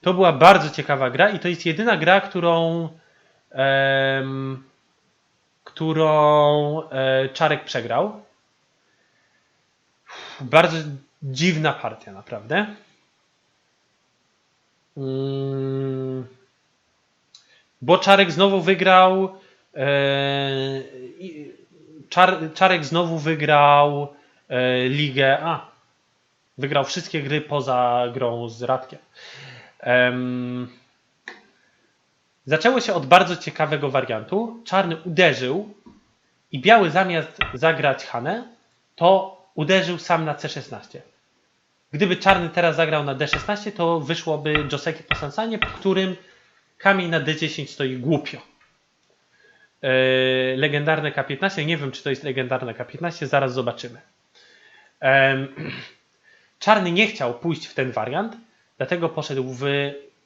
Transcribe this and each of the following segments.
To była bardzo ciekawa gra i to jest jedyna gra, którą którą e, Czarek przegrał. Bardzo dziwna partia, naprawdę. Mm, bo Czarek znowu wygrał. E, Czarek znowu wygrał e, ligę. A, wygrał wszystkie gry poza grą z Radkiem. Zaczęło się od bardzo ciekawego wariantu. Czarny uderzył i biały zamiast zagrać Hanę, to uderzył sam na C16. Gdyby czarny teraz zagrał na D16, to wyszłoby Joseki po Sansanie, po którym kamień na D10 stoi głupio. Yy, legendarne K15, nie wiem czy to jest legendarne K15, zaraz zobaczymy. Czarny nie chciał pójść w ten wariant, dlatego poszedł w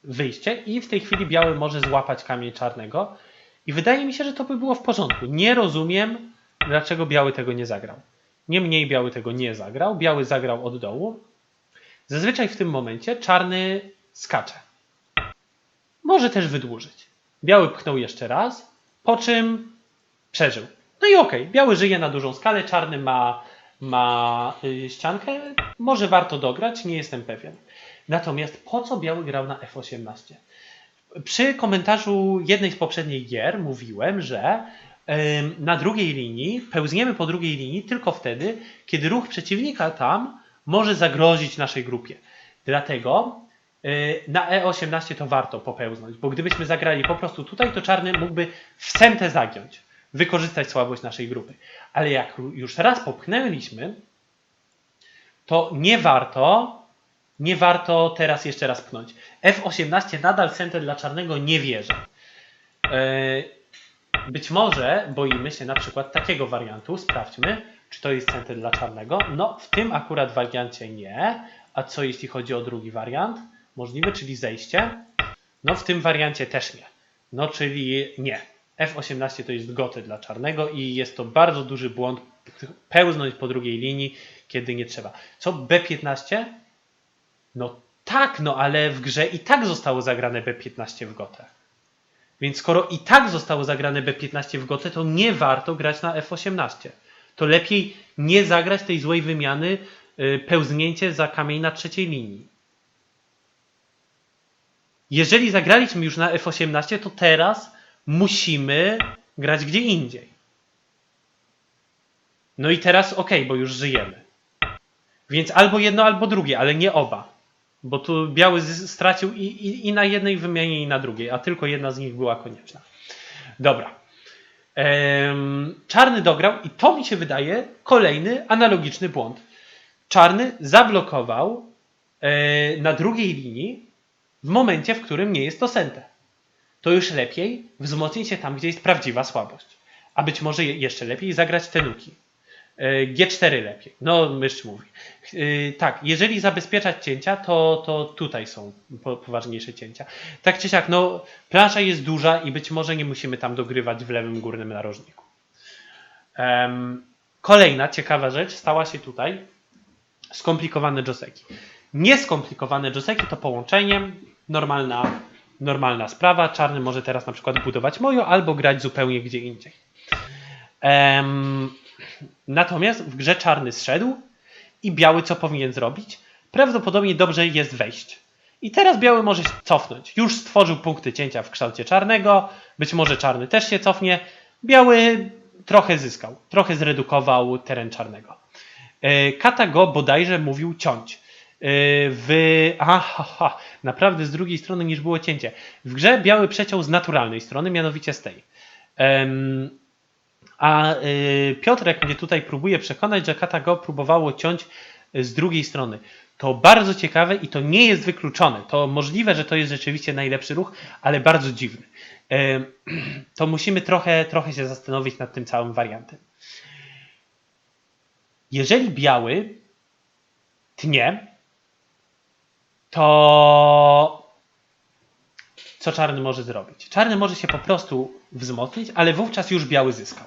wyjście i w tej chwili biały może złapać kamień czarnego i wydaje mi się, że to by było w porządku. Nie rozumiem, dlaczego biały tego nie zagrał. Niemniej biały tego nie zagrał, biały zagrał od dołu. Zazwyczaj w tym momencie czarny skacze. Może też wydłużyć. Biały pchnął jeszcze raz, po czym przeżył. No i okej, biały żyje na dużą skalę, czarny ma, ma y, ściankę. Może warto dograć, nie jestem pewien. Natomiast po co biały grał na F18? Przy komentarzu jednej z poprzednich gier mówiłem, że na drugiej linii pełzniemy po drugiej linii tylko wtedy, kiedy ruch przeciwnika tam może zagrozić naszej grupie. Dlatego y, na E18 to warto popełznąć, bo gdybyśmy zagrali po prostu tutaj, to czarny mógłby w sentę zagiąć, wykorzystać słabość naszej grupy. Ale jak już raz popchnęliśmy, to nie warto, nie warto teraz jeszcze raz pchnąć. F18 nadal sentę dla czarnego nie wierzy. Yy, być może boimy się na przykład takiego wariantu. Sprawdźmy, czy to jest center dla czarnego. No, w tym akurat wariancie nie. A co jeśli chodzi o drugi wariant? Możliwy, czyli zejście? No, w tym wariancie też nie. No, czyli nie. F18 to jest goty dla czarnego i jest to bardzo duży błąd pełznąć po drugiej linii, kiedy nie trzeba. Co B15? No tak, no ale w grze i tak zostało zagrane B15 w gotę. Więc skoro i tak zostało zagrane B15 w gotę, to nie warto grać na F18. To lepiej nie zagrać tej złej wymiany y, pełznięcie za kamień na trzeciej linii. Jeżeli zagraliśmy już na F18, to teraz musimy grać gdzie indziej. No i teraz ok, bo już żyjemy. Więc albo jedno, albo drugie, ale nie oba. Bo tu biały stracił i, i, i na jednej wymianie, i na drugiej, a tylko jedna z nich była konieczna. Dobra. Em, czarny dograł i to mi się wydaje kolejny analogiczny błąd. Czarny zablokował e, na drugiej linii w momencie, w którym nie jest to sente. To już lepiej wzmocnić się tam, gdzie jest prawdziwa słabość. A być może je- jeszcze lepiej zagrać te nuki. E, G4 lepiej. No, mysz mówi. Yy, tak, jeżeli zabezpieczać cięcia, to, to tutaj są po, poważniejsze cięcia. Tak czy siak, no, plansza jest duża i być może nie musimy tam dogrywać w lewym górnym narożniku. Kolejna ciekawa rzecz stała się tutaj. Skomplikowane joseki. Nieskomplikowane joseki to połączenie, normalna, normalna sprawa. Czarny może teraz na przykład budować mojo albo grać zupełnie gdzie indziej. Natomiast w grze czarny zszedł, i biały co powinien zrobić? Prawdopodobnie dobrze jest wejść. I teraz biały może się cofnąć. Już stworzył punkty cięcia w kształcie czarnego, być może czarny też się cofnie. Biały trochę zyskał, trochę zredukował teren czarnego. E, Kata go bodajże mówił ciąć. E, W. Aha, ha, naprawdę z drugiej strony niż było cięcie. W grze biały przeciął z naturalnej strony, mianowicie z tej. A y, Piotrek mnie tutaj próbuje przekonać, że Katago próbowało ciąć y, z drugiej strony. To bardzo ciekawe i to nie jest wykluczone. To możliwe, że to jest rzeczywiście najlepszy ruch, ale bardzo dziwny. Ym, To musimy trochę, trochę się zastanowić nad tym całym wariantem. Jeżeli biały tnie, to co czarny może zrobić? Czarny może się po prostu wzmocnić, ale wówczas już biały zyskał.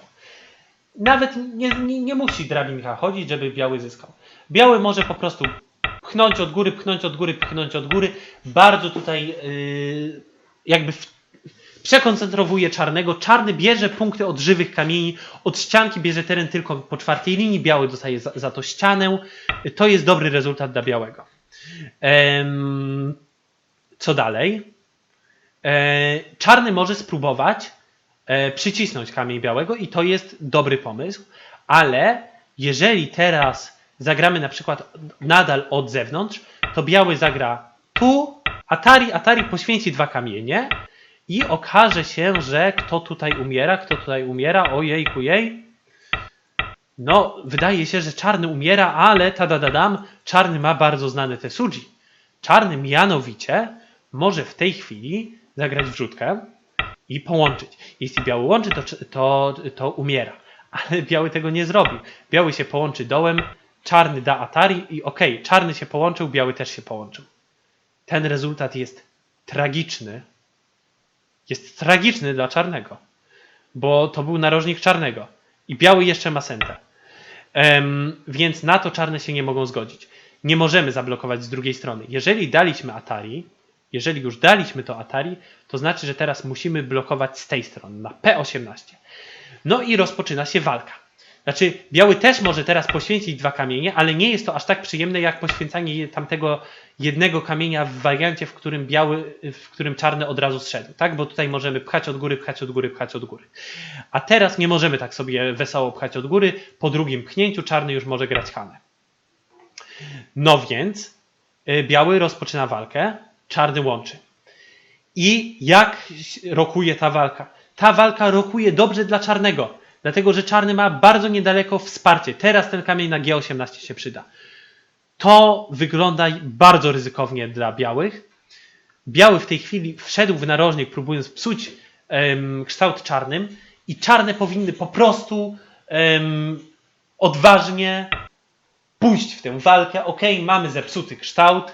Nawet nie, nie, nie musi drabinka chodzić, żeby biały zyskał. Biały może po prostu pchnąć od góry, pchnąć od góry, pchnąć od góry. Bardzo tutaj yy, jakby w, przekoncentrowuje czarnego. Czarny bierze punkty od żywych kamieni, od ścianki bierze teren tylko po czwartej linii, biały dostaje za, za to ścianę. To jest dobry rezultat dla białego. Em, co dalej? E, czarny może spróbować przycisnąć kamień białego i to jest dobry pomysł, ale jeżeli teraz zagramy na przykład nadal od zewnątrz, to biały zagra tu, Atari, Atari poświęci dwa kamienie i okaże się, że kto tutaj umiera, kto tutaj umiera, ojejku jej. No, wydaje się, że czarny umiera, ale tadadadam, czarny ma bardzo znane te suji. Czarny mianowicie może w tej chwili zagrać wrzutkę i połączyć. Jeśli biały łączy, to, to, to umiera. Ale biały tego nie zrobi. Biały się połączy dołem, czarny da Atari i okej, czarny się połączył, biały też się połączył. Ten rezultat jest tragiczny. Jest tragiczny dla czarnego, bo to był narożnik czarnego i biały jeszcze ma sentę. Em, więc na to czarne się nie mogą zgodzić. Nie możemy zablokować z drugiej strony. Jeżeli daliśmy Atari, jeżeli już daliśmy to Atari, to znaczy, że teraz musimy blokować z tej strony, na P18. No i rozpoczyna się walka. Znaczy, biały też może teraz poświęcić dwa kamienie, ale nie jest to aż tak przyjemne jak poświęcanie tamtego jednego kamienia w wariancie, w którym biały, w którym czarny od razu zszedł, tak? Bo tutaj możemy pchać od góry, pchać od góry, pchać od góry. A teraz nie możemy tak sobie wesoło pchać od góry. Po drugim pchnięciu czarny już może grać Hanę. No więc y, biały rozpoczyna walkę, czarny łączy. I jak rokuje ta walka? Ta walka rokuje dobrze dla czarnego, dlatego że czarny ma bardzo niedaleko wsparcie. Teraz ten kamień na G18 się przyda. To wygląda bardzo ryzykownie dla białych. Biały w tej chwili wszedł w narożnik, próbując psuć em, kształt czarnym, i czarne powinny po prostu em, odważnie pójść w tę walkę. Ok, mamy zepsuty kształt,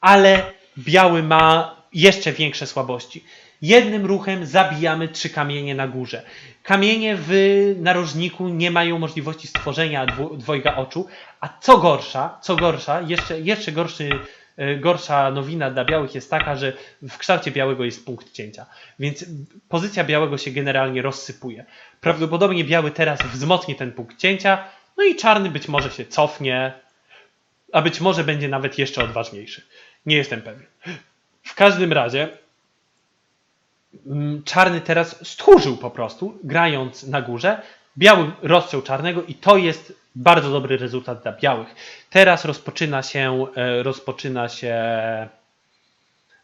ale biały ma jeszcze większe słabości. Jednym ruchem zabijamy trzy kamienie na górze. Kamienie w narożniku nie mają możliwości stworzenia dwo, dwojga oczu, a co gorsza, co gorsza, jeszcze, jeszcze gorszy, e, gorsza nowina dla białych jest taka, że w kształcie białego jest punkt cięcia, więc pozycja białego się generalnie rozsypuje. Prawdopodobnie biały teraz wzmocni ten punkt cięcia, no i czarny być może się cofnie, a być może będzie nawet jeszcze odważniejszy. Nie jestem pewien. W każdym razie mm, czarny teraz stchórzył po prostu, grając na górze. Biały rozciął czarnego i to jest bardzo dobry rezultat dla białych. Teraz rozpoczyna się, e, rozpoczyna się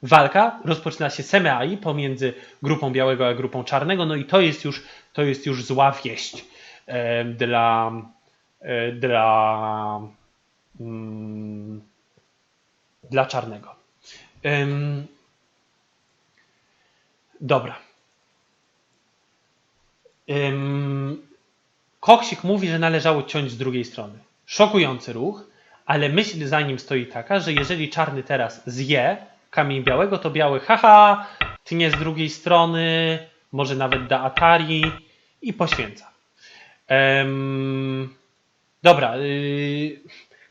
walka, rozpoczyna się semeai pomiędzy grupą białego a grupą czarnego, no i to jest już, to jest już zła wieść e, dla, e, dla, mm, dla czarnego. Ym, dobra. Ym, Koksik mówi, że należało ciąć z drugiej strony. Szokujący ruch, ale myśl za nim stoi taka, że jeżeli czarny teraz zje kamień białego, to biały haha, tnie z drugiej strony, może nawet da Atari i poświęca. Ym, dobra. Yy,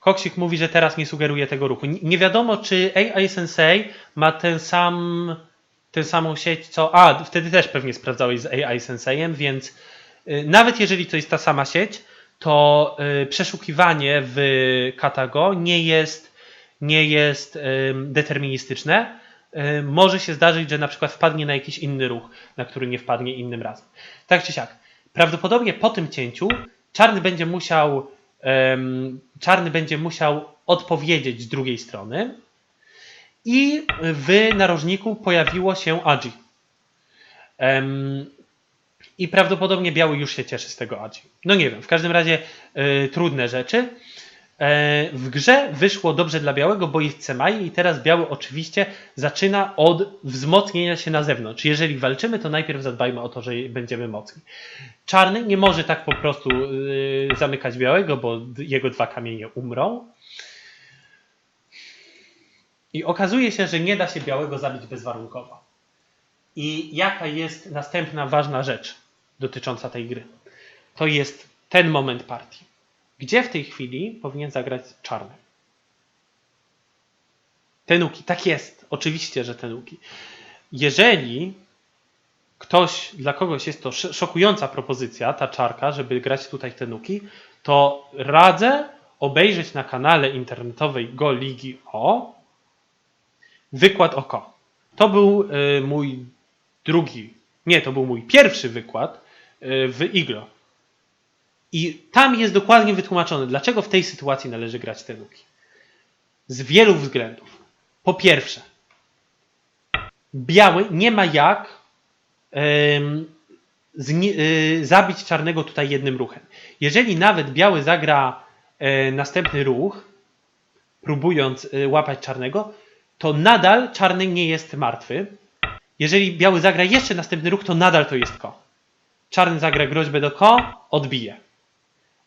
Koksik mówi, że teraz nie sugeruje tego ruchu. Nie- wiadomo, czy AI Sensei ma ten sam, tę samą sieć, co. A, wtedy też pewnie sprawdzałeś z AI Senseiem, więc y, nawet jeżeli to jest ta sama sieć, to y, przeszukiwanie w Katago nie jest, nie jest deterministyczne. Y, Może się zdarzyć, że na przykład wpadnie na jakiś inny ruch, na który nie wpadnie innym razem. Tak czy siak. Prawdopodobnie po tym cięciu czarny będzie musiał czarny będzie musiał odpowiedzieć z drugiej strony i w narożniku pojawiło się. Em, I prawdopodobnie biały już się cieszy z tego Agi. No nie wiem, w każdym razie y, trudne rzeczy. E, w grze wyszło dobrze dla białego, bo jest Semai i teraz biały oczywiście zaczyna od wzmocnienia się na zewnątrz. Jeżeli walczymy, to najpierw zadbajmy o to, że będziemy mocni. Czarny nie może tak po prostu y, zamykać białego, bo jego dwa kamienie umrą. I okazuje się, że nie da się białego zabić bezwarunkowo. I jaka jest następna ważna rzecz dotycząca tej gry? To jest ten moment partii. Gdzie w tej chwili powinien zagrać czarny? Tenuki, tak jest. Oczywiście, że tenuki. Jeżeli ktoś, dla kogoś jest to sz- szokująca propozycja, ta czarka, żeby grać tutaj tenuki, to radzę obejrzeć na kanale internetowej Go Ligi O wykład oko. To był y, mój drugi, nie, to był mój pierwszy wykład y, w Iglo. I tam jest dokładnie wytłumaczone, dlaczego w tej sytuacji należy grać tenuki. Z wielu względów. Po pierwsze, biały nie ma jak y, zabić czarnego tutaj jednym ruchem. Jeżeli nawet biały zagra e, następny ruch, próbując e, łapać czarnego, to nadal czarny nie jest martwy. Jeżeli biały zagra jeszcze następny ruch, to nadal to jest ko. Czarny zagra groźbę do ko, odbije.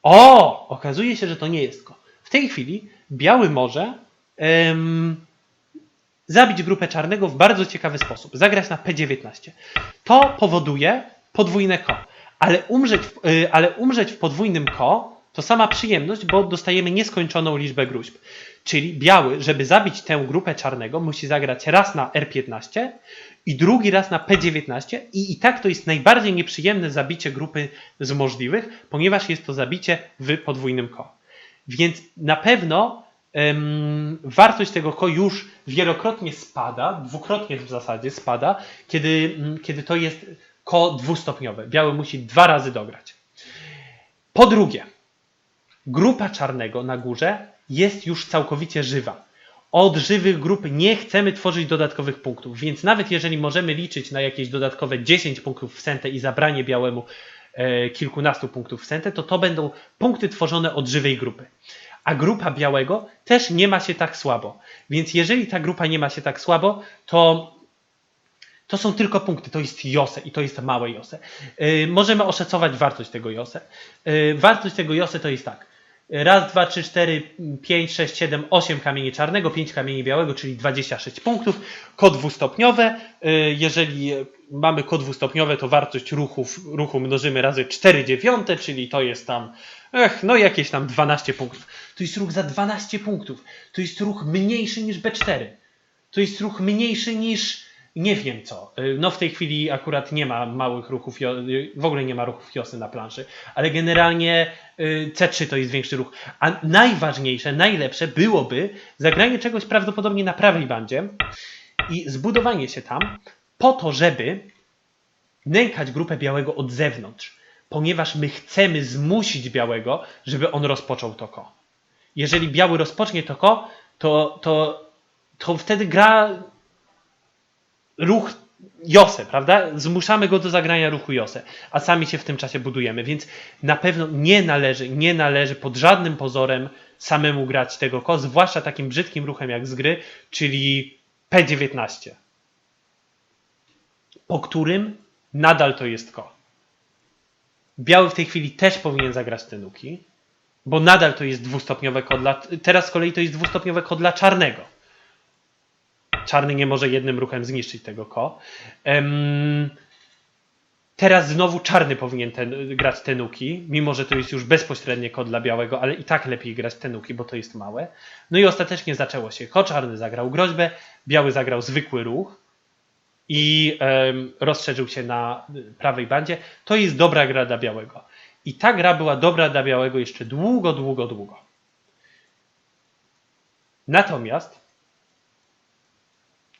O! Okazuje się, że to nie jest ko. W tej chwili biały może em, zabić grupę czarnego w bardzo ciekawy sposób. Zagrać na P19. To powoduje podwójne ko. Ale umrzeć, w, y, ale umrzeć w podwójnym ko to sama przyjemność, bo dostajemy nieskończoną liczbę gruźb. Czyli biały, żeby zabić tę grupę czarnego, musi zagrać raz na R15 i drugi raz na P19 i i tak to jest najbardziej nieprzyjemne zabicie grupy z możliwych, ponieważ jest to zabicie w podwójnym ko. Więc na pewno em, wartość tego ko już wielokrotnie spada, dwukrotnie w zasadzie spada, kiedy, mm, kiedy to jest ko dwustopniowe. Biały musi dwa razy dograć. Po drugie, grupa czarnego na górze jest już całkowicie żywa. Od żywych grup nie chcemy tworzyć dodatkowych punktów, więc nawet jeżeli możemy liczyć na jakieś dodatkowe 10 punktów w sentę i zabranie białemu e, kilkunastu punktów w sentę, to to będą punkty tworzone od żywej grupy. A grupa białego też nie ma się tak słabo. Więc jeżeli ta grupa nie ma się tak słabo, to to są tylko punkty, to jest Jose i to jest małe Jose. Yy, możemy oszacować wartość tego Jose. Yy, wartość tego Jose to jest tak. Raz, dwa, trzy, cztery, pięć, sześć, siedem, osiem kamieni czarnego, pięć kamieni białego, czyli 26 punktów. Kod dwustopniowe. Yy, jeżeli mamy kod dwustopniowe, to wartość ruchów, ruchu mnożymy razy 4 dziewiąte, czyli to jest tam, ech, no jakieś tam 12 punktów. To jest ruch za 12 punktów. To jest ruch mniejszy niż B4. To jest ruch mniejszy niż nie wiem co. Y, No w tej chwili akurat nie ma małych ruchów, y, w ogóle nie ma ruchów Josy na planszy, ale generalnie y, C3 to jest większy ruch. A najważniejsze, najlepsze byłoby zagranie czegoś prawdopodobnie na prawej bandzie i zbudowanie się tam po to, żeby nękać grupę białego od zewnątrz, ponieważ my chcemy zmusić białego, żeby on rozpoczął to ko. Jeżeli biały rozpocznie to ko, to, to, to wtedy gra ruch Jose, prawda? Zmuszamy go do zagrania ruchu Jose, a sami się w tym czasie budujemy, więc na pewno nie należy, nie należy pod żadnym pozorem samemu grać tego ko, zwłaszcza takim brzydkim ruchem jak z gry, czyli P19, po którym nadal to jest ko. Biały w tej chwili też powinien zagrać te nuki, bo nadal to jest dwustopniowe ko dla, teraz z kolei to jest dwustopniowe ko dla czarnego czarny nie może jednym ruchem zniszczyć tego ko. Teraz znowu czarny powinien ten, grać te nuki, mimo że to jest już bezpośrednie ko dla białego, ale i tak lepiej grać te nuki, bo to jest małe. No i ostatecznie zaczęło się. Ko czarny zagrał groźbę, biały zagrał zwykły ruch i em, rozszerzył się na prawej bandzie. To jest dobra gra dla białego. I ta gra była dobra dla białego jeszcze długo, długo, długo. Natomiast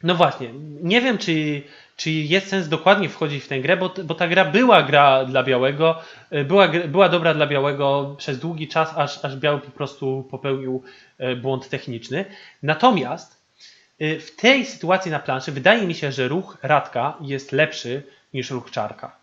no właśnie, nie wiem, czy, czy jest sens dokładnie wchodzić w tę grę, bo, bo ta gra była gra dla białego, y, była, była dobra dla białego przez długi czas, aż, aż biały po prostu popełnił y, błąd techniczny. Natomiast y, w tej sytuacji na planszy wydaje mi się, że ruch Radka jest lepszy niż ruch Czarka.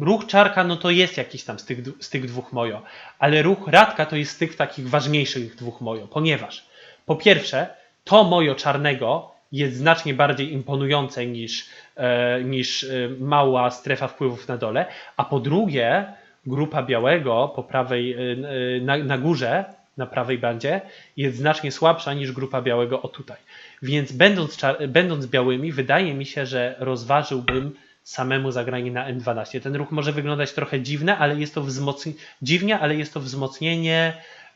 Ruch Czarka no to jest jakiś tam z tych, z tych dwóch mojo, ale ruch Radka to jest z tych takich ważniejszych dwóch mojo, ponieważ po pierwsze to mojo czarnego jest znacznie bardziej imponujące niż, e, niż e, mała strefa wpływów na dole, a po drugie grupa białego po prawej, e, na, na górze, na prawej bandzie jest znacznie słabsza niż grupa białego o tutaj. Więc będąc, będąc białymi, wydaje mi się, że rozważyłbym samemu zagranie na N12. Ten ruch może wyglądać trochę dziwne, ale jest to wzmocnienie, dziwnie, ale jest to wzmocnienie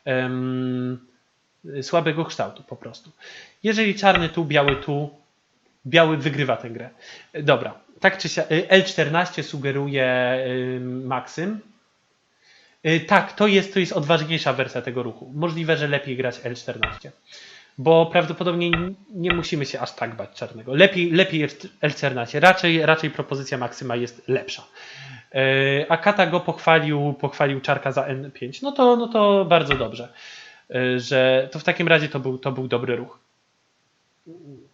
y, słabego kształtu po prostu. Jeżeli czarny tu, biały tu, biały wygrywa tę grę. Dobra, tak czy siak, y, L14 sugeruje y, Maksym. Y, Tak, to jest, to jest odważniejsza wersja tego ruchu. Możliwe, że lepiej grać L14. Bo prawdopodobnie nie musimy się aż tak bać czarnego. Lepiej, lepiej jest L14. Raczej, raczej propozycja Maksyma jest lepsza. A Kata go pochwalił, pochwalił czarka za N5. No to, no to bardzo dobrze. Yy, Że to w takim razie to był, to był dobry ruch.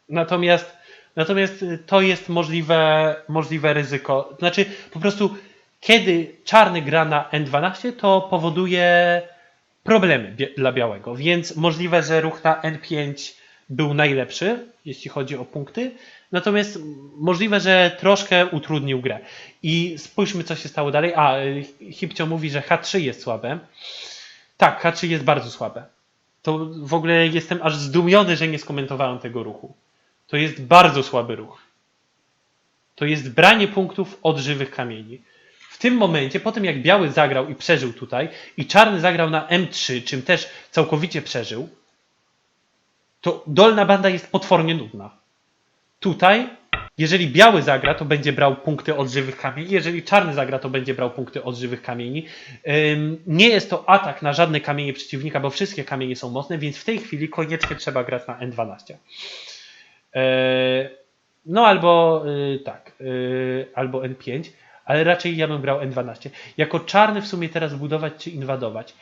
Natomiast, natomiast to jest możliwe, możliwe ryzyko. Znaczy, po prostu, kiedy czarny gra na N12, to powoduje problemy dla białego. Więc możliwe, że ruch na N5 był najlepszy, jeśli chodzi o punkty. Natomiast możliwe, że troszkę utrudnił grę. I spójrzmy, co się stało dalej. A, y, Hipcio mówi, że H3 jest słabe. Tak, H3 jest bardzo słabe. To w ogóle jestem aż zdumiony, że nie skomentowałem tego ruchu. To jest bardzo słaby ruch. To jest branie punktów od żywych kamieni. W tym momencie, po tym jak biały zagrał i przeżył tutaj, i czarny zagrał na M3, czym też całkowicie przeżył, to dolna banda jest potwornie nudna. Tutaj, jeżeli biały zagra, to będzie brał punkty od żywych kamieni, jeżeli czarny zagra, to będzie brał punkty od żywych kamieni. Nie jest to atak na żadne kamienie przeciwnika, bo wszystkie kamienie są mocne, więc w tej chwili koniecznie trzeba grać na N12. E, No albo y, tak, y, albo N5, ale raczej ja bym grał N12. Jako czarny w sumie teraz budować czy inwadować.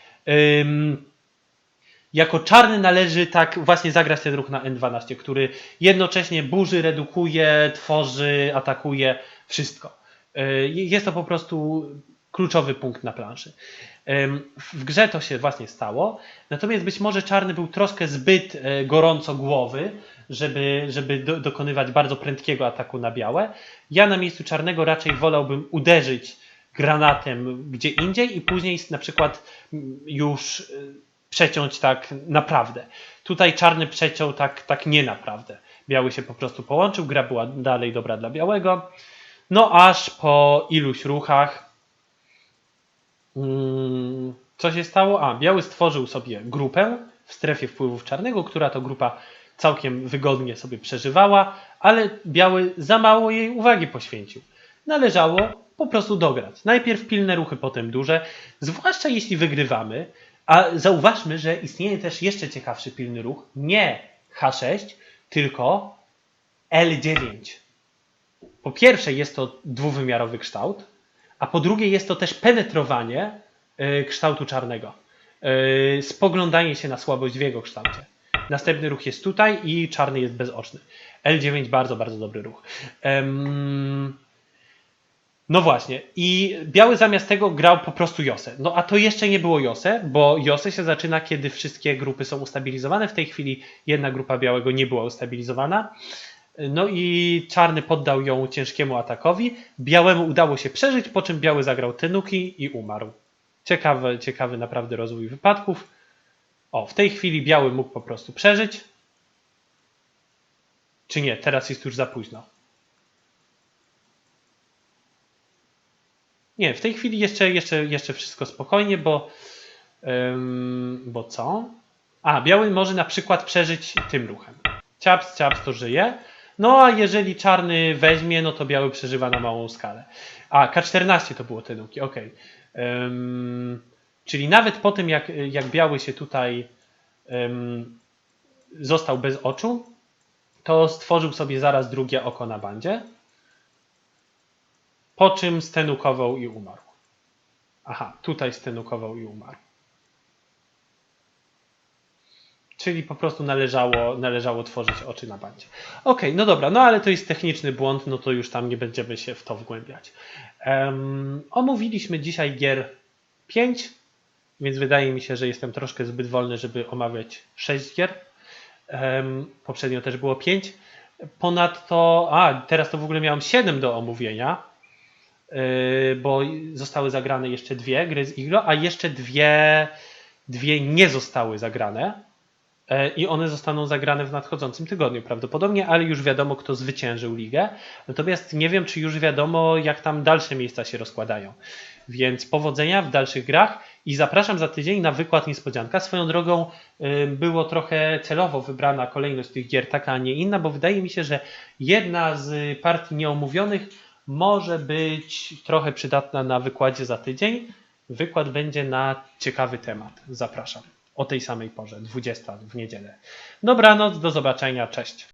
Jako czarny należy tak właśnie zagrać ten ruch na N12, który jednocześnie burzy, redukuje, tworzy, atakuje, wszystko. Y, Jest to po prostu kluczowy punkt na planszy. W grze to się właśnie stało, natomiast być może czarny był troszkę zbyt e, gorąco głowy, żeby, żeby do, dokonywać bardzo prędkiego ataku na białe. Ja na miejscu czarnego raczej wolałbym uderzyć granatem gdzie indziej i później na przykład mm, już y, przeciąć tak naprawdę. Tutaj czarny przeciął tak, tak nie naprawdę. Biały się po prostu połączył, gra była dalej dobra dla białego. No aż po iluś ruchach Mm, Co się stało? A, Biały stworzył sobie grupę w strefie wpływów czarnego, która to grupa całkiem wygodnie sobie przeżywała, ale Biały za mało jej uwagi poświęcił. Należało po prostu dograć. Najpierw pilne ruchy, potem duże, zwłaszcza jeśli wygrywamy, a zauważmy, że istnieje też jeszcze ciekawszy pilny ruch, nie H6, tylko L9. Po pierwsze jest to dwuwymiarowy kształt, a po drugie jest to też penetrowanie y, kształtu czarnego. Y, Spoglądanie się na słabość w jego kształcie. Następny ruch jest tutaj i czarny jest bezoczny. L9 bardzo, bardzo dobry ruch. Em, No właśnie. I biały zamiast tego grał po prostu Josę. No a to jeszcze nie było Josę, bo Josę się zaczyna, kiedy wszystkie grupy są ustabilizowane. W tej chwili jedna grupa białego nie była ustabilizowana. No i czarny poddał ją ciężkiemu atakowi. Białemu udało się przeżyć, po czym biały zagrał tenuki i umarł. Ciekawy, ciekawy naprawdę rozwój wypadków. O, w tej chwili biały mógł po prostu przeżyć. Czy nie? Teraz jest już za późno. Nie, w tej chwili jeszcze, jeszcze, jeszcze wszystko spokojnie, bo. ym, bo co? A, biały może na przykład przeżyć tym ruchem. Ciaps, ciaps to żyje. No a jeżeli czarny weźmie, no to biały przeżywa na małą skalę. A, K14 to było te nuki, okej. Ym, czyli nawet po tym, jak, jak biały się tutaj ym, został bez oczu, to stworzył sobie zaraz drugie oko na bandzie. Po czym stenukował i umarł. Aha, tutaj stenukował i umarł. Czyli po prostu należało, należało tworzyć oczy na bandzie. Okej, no dobra, no ale to jest techniczny błąd, no to już tam nie będziemy się w to wgłębiać. Um, omówiliśmy dzisiaj gier 5, więc wydaje mi się, że jestem troszkę zbyt wolny, żeby omawiać 6 gier. Em, poprzednio też było 5. Ponadto, a teraz to w ogóle miałem 7 do omówienia, bo zostały zagrane jeszcze dwie gry z Iglo, a jeszcze dwie, dwie nie zostały zagrane. E, I one zostaną zagrane w nadchodzącym tygodniu prawdopodobnie, ale już wiadomo, kto zwyciężył ligę. Natomiast nie wiem, czy już wiadomo, jak tam dalsze miejsca się rozkładają. Więc powodzenia w dalszych grach i zapraszam za tydzień na wykład niespodzianka. Swoją drogą y, było trochę celowo wybrana kolejność tych gier, taka, a nie inna, bo wydaje mi się, że jedna z partii nieomówionych może być trochę przydatna na wykładzie za tydzień. Wykład będzie na ciekawy temat. Zapraszam. O tej samej porze, 20 w niedzielę. Dobranoc, do zobaczenia, cześć.